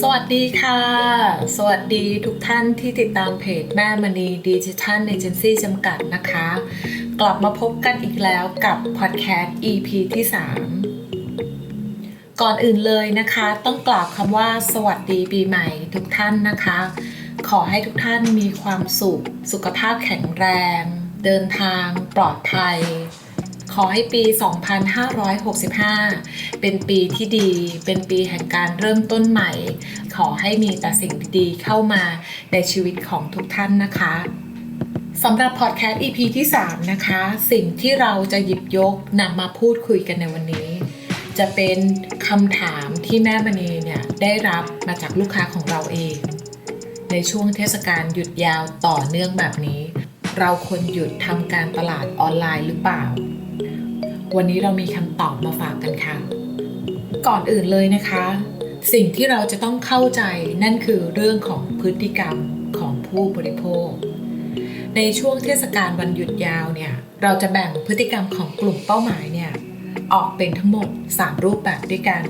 สวัสดีค่ะ สวัสดีทุกท่านที่ติดตามเพจแม่มณีดิจิทัลเอเจนซี่จำกัดนะคะ กลับมาพบกันอีกแล้วกับพอดแคสต์ EP ที่ 3 ก่อนอื่นเลยนะคะ ต้องกล่าวคำว่าสวัสดีปีใหม่ทุกท่านนะคะ ขอให้ทุกท่านมีความสุข สุขภาพแข็งแรง เดินทางปลอดภัย ขอให้ปี 2565 เป็นปีที่ดี เป็นปีแห่งการเริ่มต้นใหม่ ขอให้มีแต่สิ่งดีๆเข้ามาในชีวิตของทุกท่านนะคะสำหรับพอดแคสต์ EP ที่ 3 นะคะ สิ่งที่เราจะหยิบยกนำมาพูดคุยกันในวันนี้ จะเป็นคำถามที่แม่มณีเนี่ยได้รับมาจากลูกค้าของเราเอง ในช่วงเทศกาลหยุดยาวต่อเนื่องแบบนี้ เราควรหยุดทำการตลาดออนไลน์หรือเปล่า วันนี้เรามีคำตอบมาฝากกันค่ะ ก่อนอื่นเลยนะคะ สิ่งที่เราจะต้องเข้าใจนั่นคือเรื่องของพฤติกรรมของผู้บริโภค ในช่วงเทศกาลวันหยุดยาวเนี่ยเราจะแบ่งพฤติกรรมของกลุ่มเป้าหมายเนี่ยออกเป็นทั้งหมด 3 รูปแบบด้วยกัน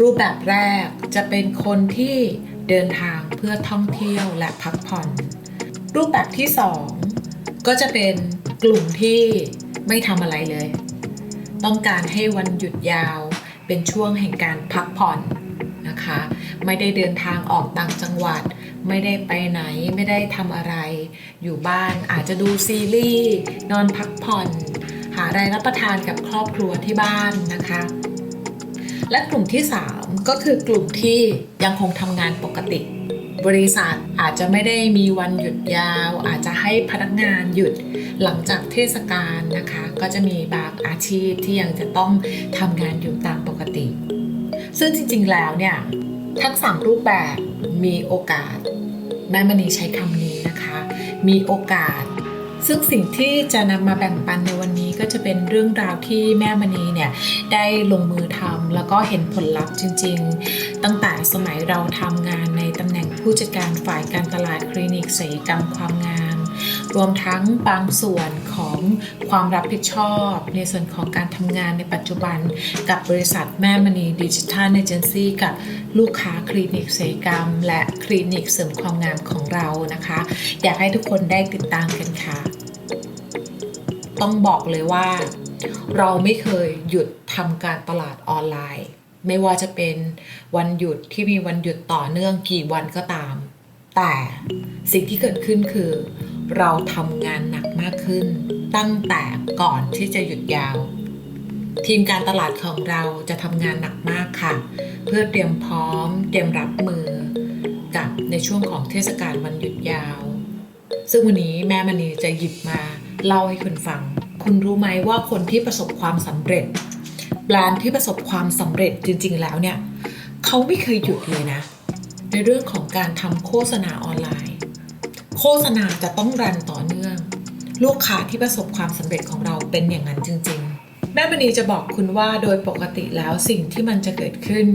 รูปแบบแรกจะเป็นคนที่เดินทางเพื่อท่องเที่ยวและพักผ่อน รูปแบบที่ 2 ก็จะเป็น กลุ่มที่ไม่ทำอะไรเลย ต้องการให้วันหยุดยาวเป็นช่วงแห่งการพักผ่อนนะคะ ไม่ได้เดินทางออกต่างจังหวัด ไม่ได้ไปไหนไม่ได้ทำอะไร อยู่บ้านอาจจะดูซีรีส์ นอนพักผ่อน หาอะไรรับประทานกับครอบครัวที่บ้านนะคะ และกลุ่มที่ 3 ก็คือกลุ่มที่ยังคงทำงานปกติ บริษัทอาจจะไม่ได้มีวันหยุดยาว อาจจะให้พนักงานหยุดหลังจากเทศกาลนะคะ ก็จะมีบางอาชีพที่ยังจะต้องทำงานอยู่ตามปกติ ซึ่งจริงๆแล้วเนี่ยทั้งสามรูปแบบมีโอกาสแม่มณีใช้คำนี้นะคะ มีโอกาส ซึ่งสิ่งที่จะนำมาแบ่งปันในวันนี้ก็จะเป็นเรื่องราวที่แม่มณีเนี่ยได้ลงมือทำแล้วก็เห็นผลลัพธ์จริง ๆ ตั้งแต่สมัยเราทำงาน ผู้จัดการฝ่ายการตลาดคลินิกศัลยกรรมความงาม รวมทั้งบางส่วนของความรับผิดชอบ ในส่วนของการทำงานในปัจจุบัน กับบริษัทแม่มณีดิจิทัลเอเจนซี่กับลูกค้าคลินิกศัลยกรรม และคลินิกเสริมความงามของเรานะคะ อยากให้ทุกคนได้ติดตามกันค่ะ ต้องบอกเลยว่า เราไม่เคยหยุดทำการตลาดออนไลน์ ไม่ว่าจะเป็นวันหยุดที่มีวันหยุดต่อเนื่องกี่วันก็ตาม แต่สิ่งที่เกิดขึ้นคือ เราทำงานหนักมากขึ้น ตั้งแต่ก่อนที่จะหยุดยาว ทีมการตลาดของเราจะทำงานหนักมากค่ะ เพื่อเตรียมพร้อม เตรียมรับมือ กับในช่วงของเทศกาลวันหยุดยาว ซึ่งวันนี้แม่มณีจะหยิบมาเล่าให้คุณฟัง คุณรู้ไหมว่าคนที่ประสบความสำเร็จ แบรนด์ที่ประสบความสำเร็จจริง ๆ แล้วเนี่ยเขาไม่เคยหยุดเลยนะ ในเรื่องของการทำโฆษณาออนไลน์ โฆษณาจะต้องรันต่อเนื่อง ลูกค้าที่ประสบความสำเร็จของเราเป็นอย่างนั้นจริง ๆ แม่มณีจะบอกคุณว่าโดยปกติแล้วสิ่งที่มันจะเกิดขึ้น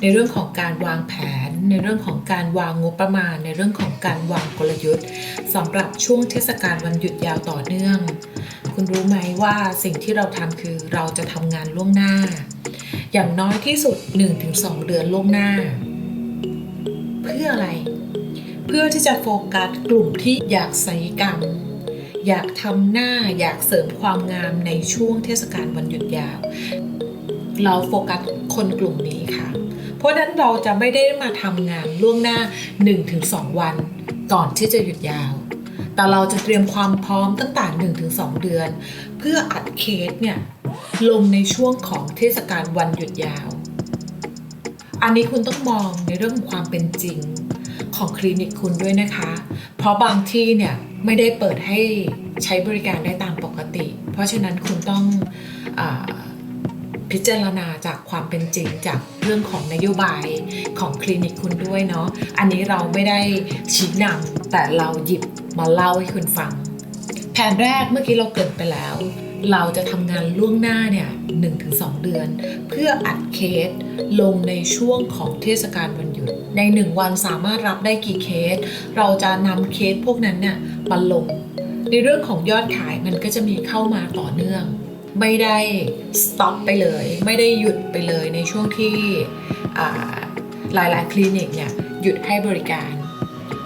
ในเรื่องของการวางแผน ในเรื่องของการวางงบประมาณ ในเรื่องของการวางกลยุทธ์สำหรับช่วงเทศกาลวันหยุดยาวต่อเนื่อง คุณรู้ไหมว่าสิ่งที่เราทำคือเราจะทำงานล่วงหน้า อย่างน้อยที่สุด 1-2 เดือนล่วงหน้า เพื่ออะไร เพื่อที่จะโฟกัสกลุ่มที่อยากศัลยกรรม อยากทำหน้าอยากเสริมความงามในช่วงเทศกาลวันหยุดยาว เราโฟกัสคนกลุ่มนี้ค่ะ เพราะฉะนั้นเราจะไม่ได้มาทำงานล่วงหน้า 1-2 วันก่อนที่จะหยุดยาว แต่เราจะเตรียมความพร้อมตั้งแต่1-2 เดือน เพื่ออัดเคสเนี่ยลงในช่วงของเทศกาลวันหยุดยาว อันนี้คุณต้องมองในเรื่องของความเป็นจริงของคลินิกคุณด้วยนะคะ เพราะบางที่เนี่ยไม่ได้เปิดให้ใช้บริการได้ตามปกติ เพราะฉะนั้นคุณต้องอพิจารณาจากความเป็นจริงจากเรื่องของนโยบายของคลินิกคุณด้วยเนาะ อันนี้เราไม่ได้ชี้นำแต่เราหยิบ มาเล่าให้คุณฟัง แผนแรกเมื่อกี้เราเกิดไปแล้ว เราจะทำงานล่วงหน้าเนี่ย1-2 เดือน เพื่ออัดเคสลงในช่วงของเทศกาลวันหยุด ใน 1 วันสามารถรับได้กี่เคส เราจะนำเคสพวกนั้นเนี่ยมาลง ในเรื่องของยอดขายมันก็จะมีเข้ามาต่อเนื่อง ไม่ได้ stop ไปเลย ไม่ได้หยุดไปเลยในช่วงที่อ่าหลายๆ คลินิกเนี่ยหยุดให้บริการ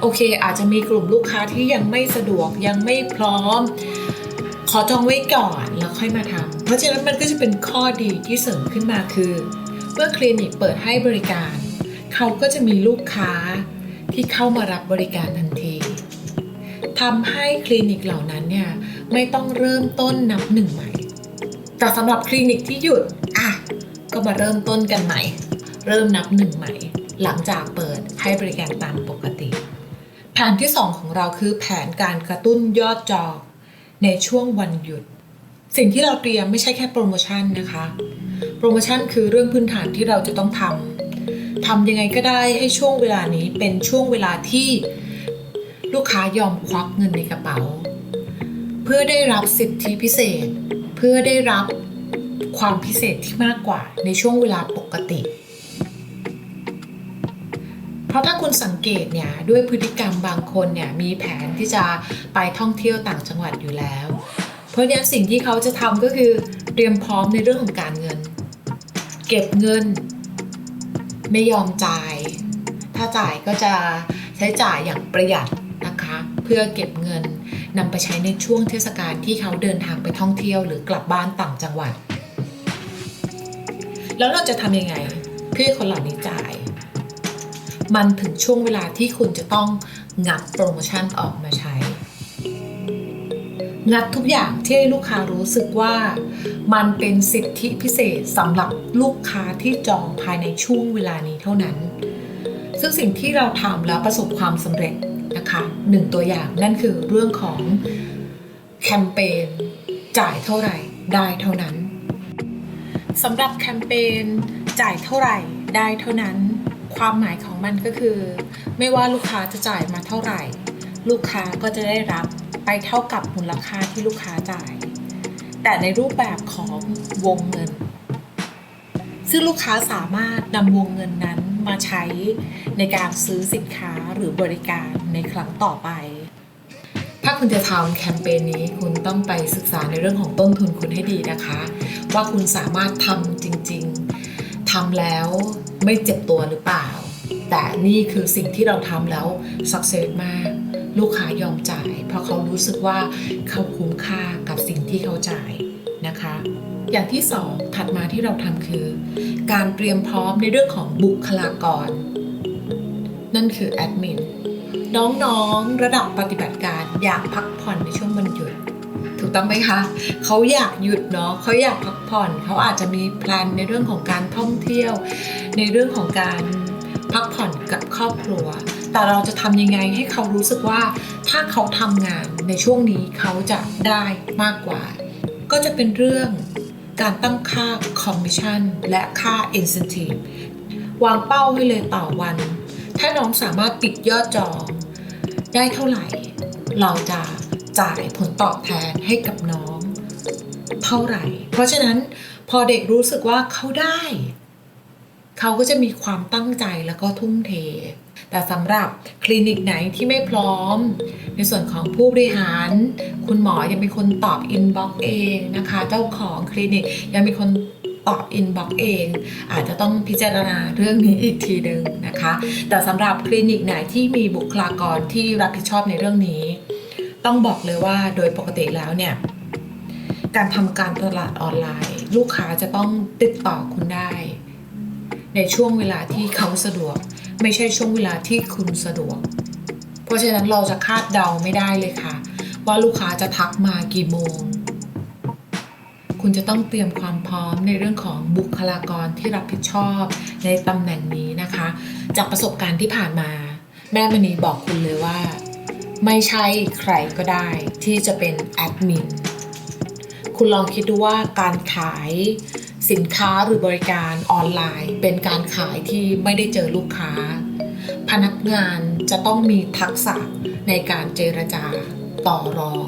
โอเค อาจจะมีกลุ่มลูกค้าที่ยังไม่สะดวกยังไม่พร้อม ขอจองไว้ก่อนแล้วค่อยมาทำเพราะฉะนั้นมันก็จะเป็นข้อดีที่เสริมขึ้นมาคือ เมื่อคลินิกเปิดให้บริการ เขาก็จะมีลูกค้าที่เข้ามารับบริการทันทีทำให้คลินิกเหล่านั้นเนี่ยไม่ต้องเริ่มต้นนับหนึ่งใหม่ แต่สำหรับคลินิกที่หยุดอะก็มาเริ่มต้นกันใหม่ เริ่มนับหนึ่งใหม่ หลังจากเปิดให้บริการตามปกติ ผนที่ 2 ของเราคือแผนการกระตุ้นยอดจองในช่วงวันหยุด สิ่งที่เราเตรียมไม่ใช่แค่โปรโมชั่นนะคะ โปรโมชั่นคือเรื่องพื้นฐานที่เราจะต้องทำทำยังไงก็ได้ให้ช่วงเวลานี้เป็นช่วงเวลาที่ลูกค้ายอมควักเงินในกระเป๋า เพื่อได้รับสิทธิพิเศษ เพื่อได้รับความพิเศษที่มากกว่าในช่วงเวลาปกติ เพราะถ้าคุณสังเกตเนี่ยด้วยพฤติกรรมบางคนเนี่ยมีแผนที่จะไปท่องเที่ยวต่างจังหวัดอยู่แล้ว เพราะฉะนั้นสิ่งที่เขาจะทำก็คือเตรียมพร้อมในเรื่องของการเงิน เก็บเงิน ไม่ยอมจ่าย ถ้าจ่ายก็จะใช้จ่ายอย่างประหยัดนะคะ เพื่อเก็บเงินนำไปใช้ในช่วงเทศกาลที่เขาเดินทางไปท่องเที่ยวหรือกลับบ้านต่างจังหวัด แล้วเราจะทำยังไงเพื่อคนเหล่านี้จ่าย มันถึงช่วงเวลาที่คุณจะต้องงัดโปรโมชั่นออกมาใช้ งัดทุกอย่างที่ให้ลูกค้ารู้สึกว่า มันเป็นสิทธิพิเศษสำหรับลูกค้าที่จองภายในช่วงเวลานี้เท่านั้น ซึ่งสิ่งที่เราทำแล้วประสบความสำเร็จนะคะหนึ่งตัวอย่างนั่นคือเรื่องของแคมเปญจ่ายเท่าไหร่ได้เท่านั้นสำหรับแคมเปญจ่ายเท่าไหร่ได้เท่านั้น ความหมายของมันก็คือ ไม่ว่าลูกค้าจะจ่ายมาเท่าไหร่ ลูกค้าก็จะได้รับไปเท่ากับมูลค่าที่ลูกค้าจ่าย แต่ในรูปแบบของวงเงิน ซึ่งลูกค้าสามารถนำวงเงินนั้นมาใช้ในการซื้อสินค้าหรือบริการในครั้งต่อไปถ้าคุณจะทำแคมเปญนี้คุณต้องไปศึกษาในเรื่องของต้นทุนคุณให้ดีนะคะ ว่าคุณสามารถทำจริง ๆทำแล้ว ไม่เจ็บตัวหรือเปล่า แต่นี่คือสิ่งที่เราทำแล้วสักเซสมาก ลูกค้ายอมจ่าย เพราะเขารู้สึกว่าเขาคุ้มค่ากับสิ่งที่เขาจ่ายนะคะ อย่างที่สองถัดมาที่เราทำคือ การเตรียมพร้อมในเรื่องของบุคลากร นั่นคือแอดมินน้องๆระดับปฏิบัติการอยากพักผ่อนในช่วงวันหยุด ถูกต้องไหมคะเขาอยากหยุดเนาะเขาอยากพักผ่อนเขาอาจจะมีแพลนในเรื่องของการท่องเที่ยว ในเรื่องของการพักผ่อนกับครอบครัว แต่เราจะทำยังไงให้เขารู้สึกว่า ถ้าเขาทำงานในช่วงนี้เขาจะได้มากกว่า ก็จะเป็นเรื่องการตั้งค่าคอมมิชชั่นและค่า incentive วางเป้าให้เลยต่อวัน ถ้าน้องสามารถปิดยอดจองได้เท่าไหร่ เราจะ จ่ายผลตอบแทนให้กับน้อง เท่าไหร่ เพราะฉะนั้นพอเด็กรู้สึกว่าเขาได้ เขาก็จะมีความตั้งใจแล้วก็ทุ่มเท แต่สำหรับคลินิกไหนที่ไม่พร้อม ในส่วนของผู้บริหาร คุณหมอยังเป็นคนตอบอินบ็อกซ์เองนะคะ เจ้าของคลินิกยังเป็นคนตอบอินบ็อกซ์เอง อาจจะต้องพิจารณาเรื่องนี้อีกทีหนึ่งนะคะ แต่สำหรับคลินิกไหนที่มีบุคลากรที่รับผิดชอบในเรื่องนี้ ต้องบอกเลยว่าโดยปกติแล้วเนี่ย การทำการตลาดออนไลน์ ลูกค้าจะต้องติดต่อคุณได้ ในช่วงเวลาที่เขาสะดวก ไม่ใช่ช่วงเวลาที่คุณสะดวก เพราะฉะนั้นเราจะคาดเดาไม่ได้เลยค่ะ ว่าลูกค้าจะทักมากี่โมง คุณจะต้องเตรียมความพร้อมในเรื่องของบุคลากรที่รับผิดชอบในตำแหน่งนี้นะคะ จากประสบการณ์ที่ผ่านมา แม่มณีบอกคุณเลยว่า ไม่ใช่ใครก็ได้ที่จะเป็นแอดมิน คุณลองคิดดูว่าการขายสินค้าหรือบริการออนไลน์ เป็นการขายที่ไม่ได้เจอลูกค้า พนักงานจะต้องมีทักษะในการเจรจาต่อรอง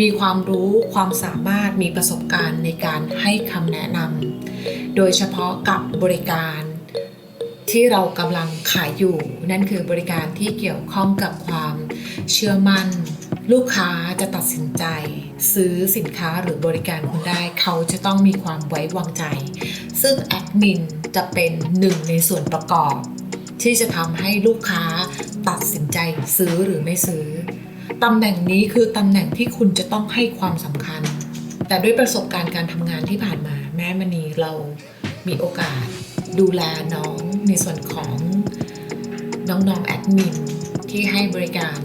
มีความรู้ความสามารถมีประสบการณ์ในการให้คำแนะนำโดยเฉพาะกับบริการ ที่เรากำลังขายอยู่ นั่นคือบริการที่เกี่ยวข้องกับความเชื่อมั่น ลูกค้าจะตัดสินใจ ซื้อสินค้าหรือบริการคุณได้ เขาจะต้องมีความไว้วางใจ ซึ่งแอดมินจะเป็นหนึ่งในส่วนประกอบ ที่จะทำให้ลูกค้าตัดสินใจซื้อหรือไม่ซื้อตำแหน่งนี้คือตำแหน่งที่คุณจะต้องให้ความสำคัญ แต่ด้วยประสบการณ์การทำงานที่ผ่านมา แม่มณีเรามีโอกาส ดูแลน้องในส่วนของน้องๆแอดมินที่ให้บริการ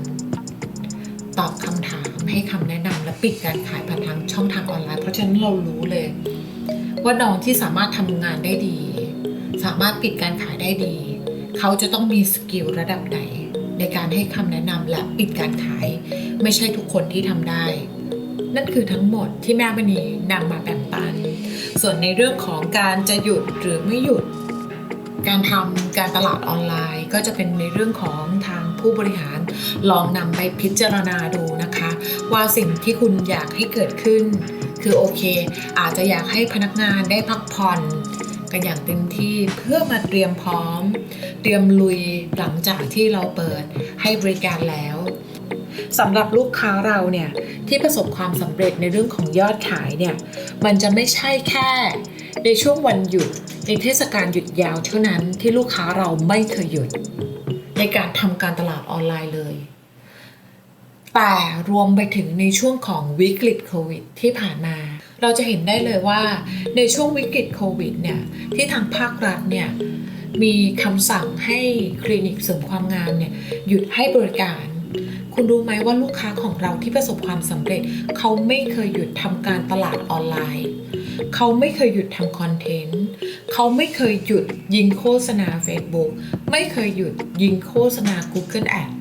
ตอบคำถามให้คำแนะนำและปิดการขายผ่านทางช่องทางออนไลน์ เพราะฉะนั้นเรารู้เลย ว่าน้องที่สามารถทำงานได้ดี สามารถปิดการขายได้ดี เขาจะต้องมีสกิลระดับไหนในการให้คำแนะนำและปิดการขาย ไม่ใช่ทุกคนที่ทำได้ นั่นคือทั้งหมดที่แม่มณีนำมาแบ่งปัน ส่วนในเรื่องของการจะหยุดหรือไม่หยุด การทำการตลาดออนไลน์ก็จะเป็นในเรื่องของทางผู้บริหารลองนำไปพิจารณาดูนะคะ ว่าสิ่งที่คุณอยากให้เกิดขึ้น คือโอเค อาจจะอยากให้พนักงานได้พักผ่อนกันอย่างเต็มที่เพื่อมาเตรียมพร้อม เตรียมลุยหลังจากที่เราเปิดให้บริการแล้วสำหรับลูกค้าเราเนี่ยที่ประสบความสำเร็จในเรื่องของยอดขายเนี่ยมันจะไม่ใช่แค่ในช่วงวันหยุด ในเทศกาลหยุดยาวเท่านั้นที่ลูกค้าเราไม่เคยหยุด ในการทำการตลาดออนไลน์เลย แต่รวมไปถึงในช่วงของวิกฤตโควิดที่ผ่านมา เราจะเห็นได้เลยว่าในช่วงวิกฤตโควิดเนี่ยที่ทางภาครัฐเนี่ยมีคำสั่งให้คลินิกเสริมความงามเนี่ยหยุดให้บริการ คุณรู้ไหมว่าลูกค้าของเราที่ประสบความสำเร็จ เขาไม่เคยหยุดทำการตลาดออนไลน์ เขาไม่เคยหยุดทำคอนเทนต์ เขาไม่เคยหยุดยิงโฆษณา Facebook ไม่เคยหยุดยิงโฆษณา Google Ad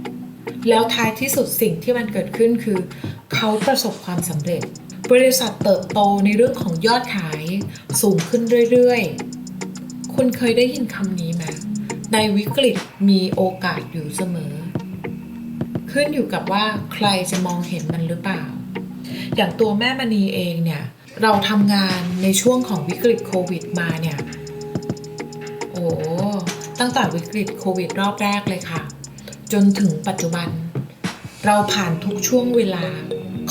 แล้วท้ายที่สุดสิ่งที่มันเกิดขึ้นคือ เขาประสบความสำเร็จ บริษัทเติบโตในเรื่องของยอดขายสูงขึ้นเรื่อยๆ คุณเคยได้ยินคำนี้ไหมในวิกฤตมีโอกาสอยู่เสมอ ขึ้นอยู่กับว่าใครจะมองเห็นมันหรือเปล่า อย่างตัวแม่มณีเองเนี่ยเราทำงานในช่วงของวิกฤตโควิดมาเนี่ย โอ้ตั้งแต่วิกฤตโควิดรอบแรกเลยค่ะ จนถึงปัจจุบัน เราผ่านทุกช่วงเวลา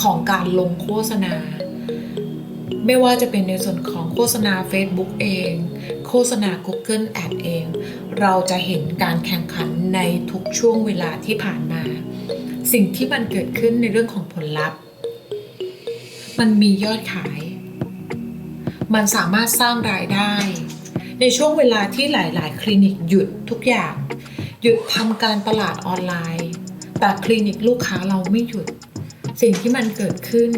ของการลงโฆษณา ไม่ว่าจะเป็นในส่วนของโฆษณา Facebook เอง โฆษณา Google Ad เอง เราจะเห็นการแข่งขันในทุกช่วงเวลาที่ผ่านมา สิ่งที่มันเกิดขึ้นในเรื่องของผลลัพธ์ มันมียอดขาย มันสามารถสร้างรายได้ ในช่วงเวลาที่หลาย ๆ คลินิกหยุดทุกอย่าง หยุดทำการตลาดออนไลน์ แต่คลินิกลูกค้าเราไม่หยุด สิ่งที่มันเกิดขึ้น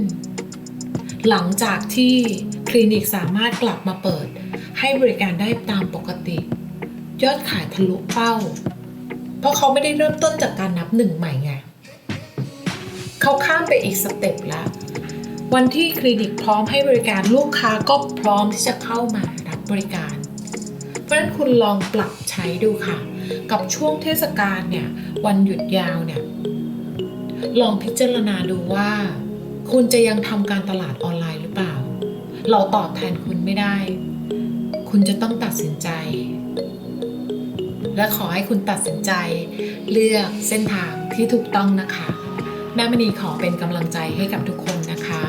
หลังจากที่คลินิกสามารถกลับมาเปิด ให้บริการได้ตามปกติ ยอดขายทะลุเป้า เพราะเขาไม่ได้เริ่มต้นจากการนับหนึ่งใหม่ไง เขาข้ามไปอีกสเต็ปแล้ว วันที่คลินิกพร้อมให้บริการลูกค้าก็พร้อมที่จะเข้ามารับบริการ เพราะฉะนั้นคุณลองปรับใช้ดูค่ะ กับช่วงเทศกาลเนี่ยวันหยุดยาวเนี่ยลองพิจารณาดูว่า คุณจะยังทำการตลาดออนไลน์หรือเปล่า เราตอบแทนคุณไม่ได้ คุณจะต้องตัดสินใจ และขอให้คุณตัดสินใจ เลือกเส้นทางที่ถูกต้องนะคะ แม่มณีขอเป็นกำลังใจให้กับทุกคนนะคะ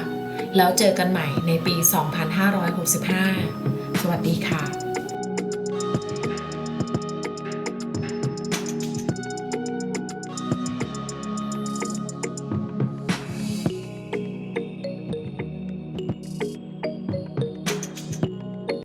แล้วเจอกันใหม่ในปี 2565 สวัสดีค่ะ